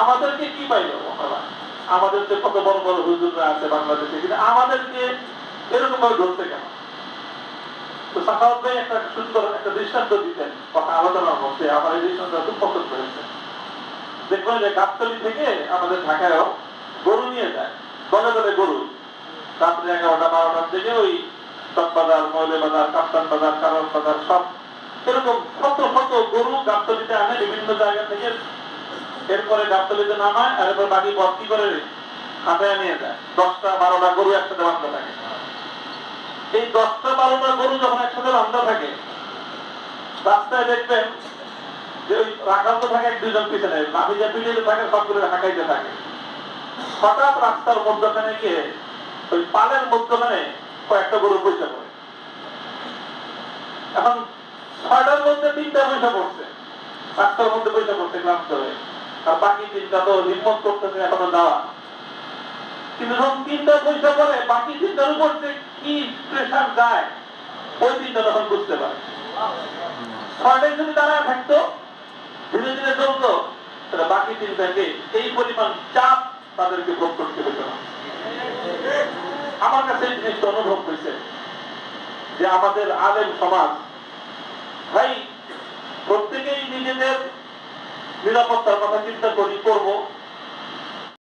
আমাদেরকে কি পাইলো? আমাদের যে কত বড় বড় হুজুররা আছে বাংলাদেশে, কিন্তু আমাদেরকে এরকম ভাবে ধরতে কেন? তো একটা সুন্দর একটা দৃষ্টান্ত দিতেন কথা আমার এই দৃষ্টান্ত খুব পছন্দ হয়েছে। দেখবেন যে থেকে আমাদের ঢাকায়ও গরু নিয়ে যায়, দলে দলে গরু। রাত্রে এগারোটা, বারোটার দিকে ওই চকবাজার মৌলে বাজার কাপ্তান বাজার কারণ বাজার, সব এরকম শত শত গরু গাবতলিতে আনে বিভিন্ন জায়গা থেকে এরপরে গাবতলিতে নামায় আর এরপর বাকি ভর্তি করে হাতায় নিয়ে যায়। দশটা, বারোটা গরু একসাথে বান্ধা থাকে। এই দশটা, বারোটা গরু যখন একসাথে বান্ধা থাকে, রাস্তায় দেখবেন যে ওই রাখান্ত থাকে এক দুজন পিছনে। লাফিজা পিছনে থাকে, সবগুলো হাঁকাইতে থাকে। হঠাৎ রাস্তার মধ্যখানে গিয়ে ওই পালের মধ্যখানে কয়েকটা গরু পয়সা পড়ে। এখন ছয়টার মধ্যে তিনটা পয়সা পড়ছে। রাস্তার মধ্যে পয়সা পড়ছে ক্লান্ত হয়ে। আর বাকি তিনটা তো হিম্মত করতেছে এখনও দেওয়া। কিন্তু যখন তিনটা পয়সা পড়ে বাকি তিনটার উপর যে কি প্রেশার যায় ওই তিনটা তখন বুঝতে পারে। যদি দাঁড়ায় থাকতো, ধীরে ধীরে চলতো, তাহলে বাকি এই পরিমাণ চাপ তাদেরকে ভোগ করতে হতো না। আমার কাছে এই জিনিসটা অনুভব হয়েছে যে আমাদের আলেম সমাজ, ভাই, প্রত্যেকেই নিজেদের নিরাপত্তার কথা চিন্তা করি করব।